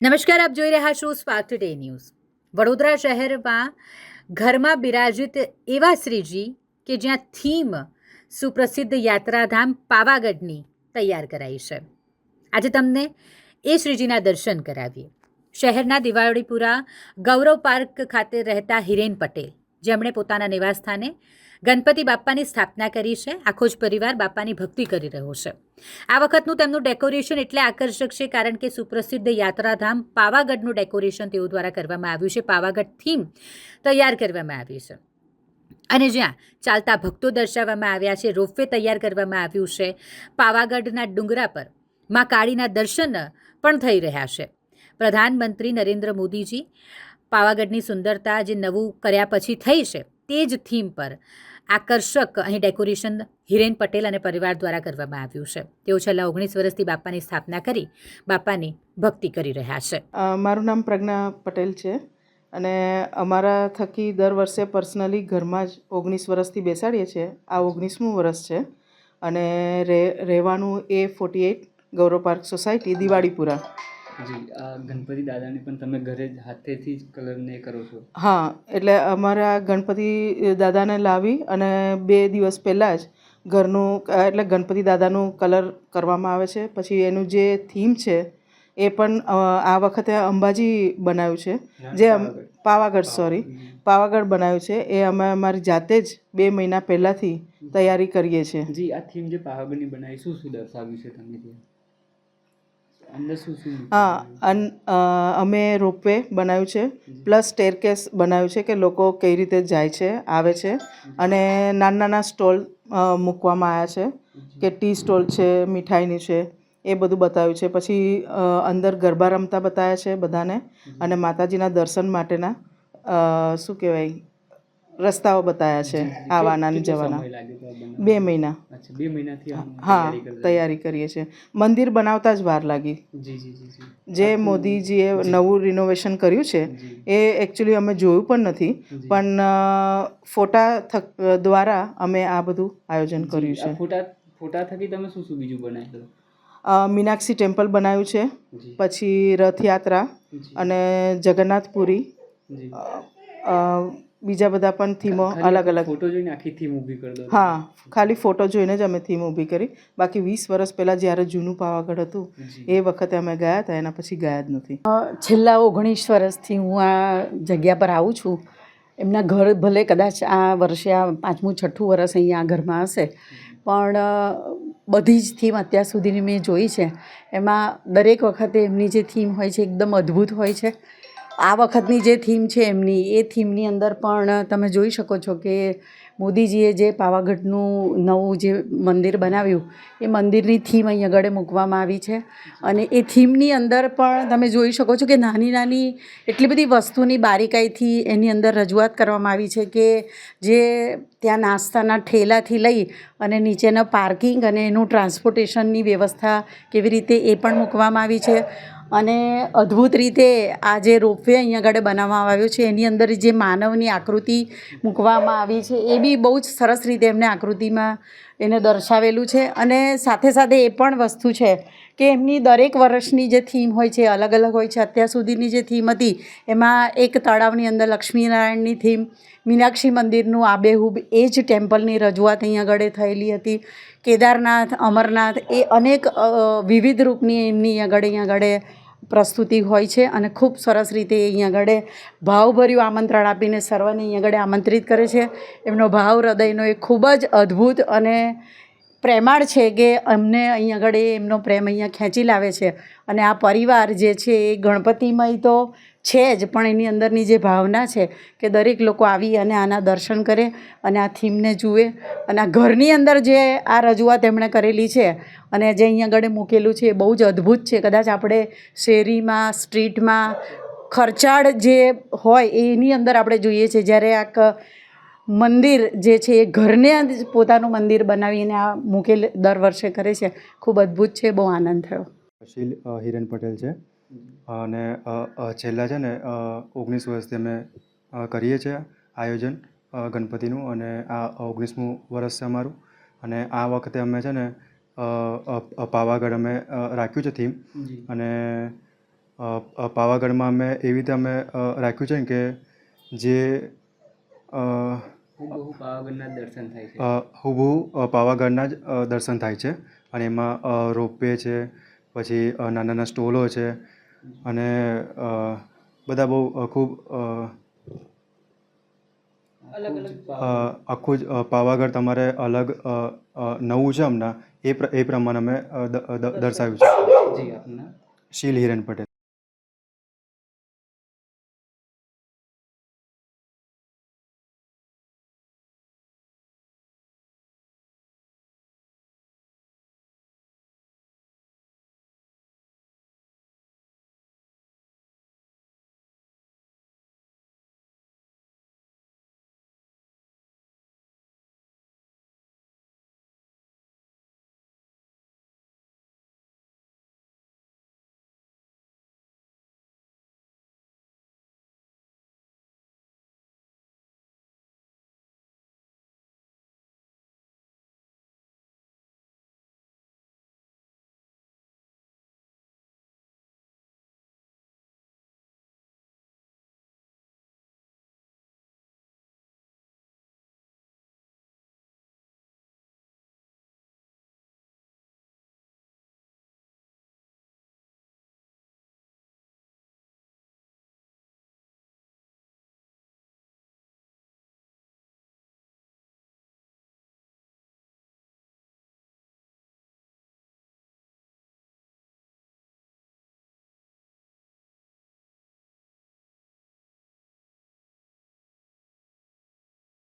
નમસ્કાર, આપ જોઈ રહ્યા છો સ્પાર્ક ટુડે ન્યૂઝ વડોદરા શહેરમાં ઘરમાં બિરાજિત એવા શ્રીજી કે જ્યાં થીમ સુપ્રસિદ્ધ યાત્રાધામ પાવાગઢની તૈયાર કરાઈ છે. આજે તમને એ શ્રીજીના દર્શન કરાવીએ. શહેરના દિવાળીપુરા ગૌરવ પાર્ક ખાતે રહેતા હિરેન પટેલ, જેમણે પોતાના નિવાસસ્થાને ગણપતિ બાપ્પાની સ્થાપના કરી છે, આખો જ પરિવાર બાપ્પાની ભક્તિ કરી રહ્યો છે. આ વખતનું તેમનું ડેકોરેશન એટલે આકર્ષક છે, કારણ કે સુપ્રસિદ્ધ યાત્રાધામ પાવાગઢનું ડેકોરેશન તેઓ દ્વારા કરવામાં આવ્યું છે, પાવાગઢ થીમ તૈયાર કરવામાં આવી છે. અને જ્યાં ચાલતા ભક્તો દર્શાવવામાં આવ્યા છે, રોપવે તૈયાર કરવામાં આવ્યું છે, પાવાગઢના ડુંગરા પરમાં કાળીના દર્શન પણ થઈ રહ્યા છે. પ્રધાનમંત્રી નરેન્દ્ર મોદીજી પાવાગઢની સુંદરતા જે નવું કર્યા પછી થઈ છે તે જ થીમ પર આકર્ષક અહીં ડેકોરેશન હિરેન પટેલ અને પરિવાર દ્વારા કરવામાં આવ્યું છે. તેઓ છેલ્લા ઓગણીસ વર્ષથી બાપાની સ્થાપના કરી બાપાની ભક્તિ કરી રહ્યા છે. મારું નામ પ્રજ્ઞા પટેલ છે અને અમારા થકી દર વર્ષે પર્સનલી ઘરમાં જ ઓગણીસ વર્ષથી બેસાડીએ છીએ. આ ઓગણીસમું વર્ષ છે અને રહેવાનું એ forty eight Gaurav park society Diwalipura. જી આ ગણપતિ દાદાને પણ તમે ઘરે જ હાથેથી જ કલરને કરો છો? હા એટલે અમારા ગણપતિ દાદાને લાવી અને બે દિવસ પહેલાં જ ઘરનું એટલે ગણપતિ દાદાનું કલર કરવામાં આવે છે. પછી એનું જે થીમ છે એ પણ આ વખતે અંબાજી બનાવ્યું છે. જે પાવાગઢ. સોરી. પાવાગઢ બનાવ્યું છે. એ અમે અમારી જાતે જ બે મહિના પહેલાંથી તૈયારી કરીએ છીએ. જી આ થીમ જે પાવાગઢની બનાવી શું શું દર્શાવ્યું છે તમે હા, અન અમે રોપવે બનાવ્યું છે, પ્લસ સ્ટેરકેસ બનાવ્યું છે કે લોકો કઈ રીતે જાય છે, આવે છે. અને નાના નાના સ્ટોલ મૂકવામાં આવ્યા છે, કે ટી સ્ટોલ છે, મીઠાઈની છે, એ બધું બતાવ્યું છે. પછી અંદર ગરબા રમતા બતાવ્યા છે બધાને. અને માતાજીના દર્શન માટેના શું કહેવાય રસ્તાઓ બતાવ્યા છે આવવાના અને જવાના? બે મહિના. બે મહિનાથી હા તૈયારી કરીએ છીએ. મંદિર બનાવતા જ વાર લાગી. જી મોદીજીએ નવું રિનોવેશન કર્યું છે એ એકચ્યુઅલી અમે જોયું પણ નથી પણ ફોટા દ્વારા અમે આ બધું આયોજન કર્યું છે. ફોટા ફોટા થકી તમે શું શું બીજું બનાવ્યું? મીનાક્ષી ટેમ્પલ બનાવ્યું છે પછી રથયાત્રા અને જગન્નાથપુરી બીજા બધા પણ થીમો અલગ અલગ. ફોટો જોઈને આખી થીમ ઊભી કરી હા ખાલી ફોટો જોઈને જ અમે થીમ ઊભી કરી. બાકી વીસ વર્ષ પહેલાં જ્યારે જૂનું પાવાગઢ હતું એ વખતે અમે ગયા હતા એના પછી ગયા જ નથી. છેલ્લા ઓગણીસ વર્ષથી હું આ જગ્યા પર આવું છું. એમના ઘર ભલે કદાચ આ વર્ષે આ પાંચમું છઠ્ઠું વર્ષ અહીંયા આ ઘરમાં હશે પણ બધી જ થીમ અત્યાર સુધીની મેં જોઈ છે. એમાં દરેક વખતે એમની જે થીમ હોય છે એકદમ અદ્ભુત હોય છે. આ વખતની જે થીમ છે એમની, એ થીમની અંદર પણ તમે જોઈ શકો છો કે મોદીજીએ જે પાવાગઢનું નવું જે મંદિર બનાવ્યું, એ મંદિરની થીમ અહીં આગળ મૂકવામાં આવી છે. અને એ થીમની અંદર પણ તમે જોઈ શકો છો કે નાની નાની એટલી બધી વસ્તુની બારીકાઈથી એની અંદર રજૂઆત કરવામાં આવી છે કે જે ત્યાં નાસ્તાના ઠેલાથી લઈ અને નીચેના પાર્કિંગ અને એનું ટ્રાન્સપોર્ટેશનની વ્યવસ્થા કેવી રીતે એ પણ મૂકવામાં આવી છે. અને અદ્ભુત રીતે આ જે રોપવે અહીંયા આગળ બનાવવામાં આવ્યો છે, એની અંદર જે માનવની આકૃતિ મૂકવામાં આવી છે, એ બી બહુ જ સરસ રીતે એમને આકૃતિમાં એને દર્શાવેલું છે. અને સાથે સાથે એ પણ વસ્તુ છે કે એમની દરેક વર્ષની જે થીમ હોય છે અલગ અલગ હોય છે. અત્યાર સુધીની જે થીમ હતી, એમાં એક તળાવની અંદર લક્ષ્મીનારાયણની થીમ, મીનાક્ષી મંદિરનું આબેહૂબ, એ જ ટેમ્પલની રજૂઆત અહીં આગળ થયેલી હતી. કેદારનાથ, અમરનાથ, એ અનેક વિવિધ રૂપની એમની આગળ અહીં આગળ પ્રસ્તુતિ હોય છે અને ખૂબ સરસ રીતે અહીં આગળ ભાવભર્યું આમંત્રણ આપીને સર્વને અહીં આગળ આમંત્રિત કરે છે. એમનો ભાવ, હૃદયનો એ ખૂબ જ અદ્ભુત અને પ્રેમાળ છે કે અમને અહીં આગળ એ એમનો પ્રેમ અહીંયા ખેંચી લાવે છે. અને આ પરિવાર જે છે એ ગણપતિમય તો છે જ, પણ એની અંદરની જે ભાવના છે કે દરેક લોકો આવી અને આના દર્શન કરે અને આ થીમને જુએ. અને આ ઘરની અંદર જે આ રજૂઆત એમણે કરેલી છે અને જે અહીંયા આગળ મૂકેલું છે એ બહુ જ અદ્ભુત છે. કદાચ આપણે શેરીમાં, સ્ટ્રીટમાં ખર્ચાળ જે હોય એની અંદર આપણે જોઈએ છીએ. જ્યારે આ મંદિર જે છે એ ઘરને જ પોતાનું મંદિર બનાવીને આ મૂકેલ દર વર્ષે કરે છે. ખૂબ અદ્ભુત છે બહુ આનંદ થયો. અશિલ અ, હિરેન પટેલ છે. અને છેલ્લા છે ને ઓગણીસ વર્ષથી અમે કરીએ છીએ આયોજન ગણપતિનું અને આ ઓગણીસમું વર્ષ છે અમારું. અને આ વખતે અમે છે ને પાવાગઢ અમે રાખ્યું છે થીમ અને પાવાગઢમાં અમે એવી રીતે અમે રાખ્યું છે ને કે જે હૂબહુ પાવાગઢના દર્શન થાય છે. હુબહુ પાવાગઢના જ દર્શન થાય છે. અને એમાં રોપવે છે પછી નાના નાના સ્ટોલો છે. અને બધા બહુ ખૂબ આખું જ પાવાગઢ. તમારે અલગ નવું છે હમણાં. એ એ પ્રમાણે અમે દર્શાવ્યું છે. શીલ હિરેન પટેલ.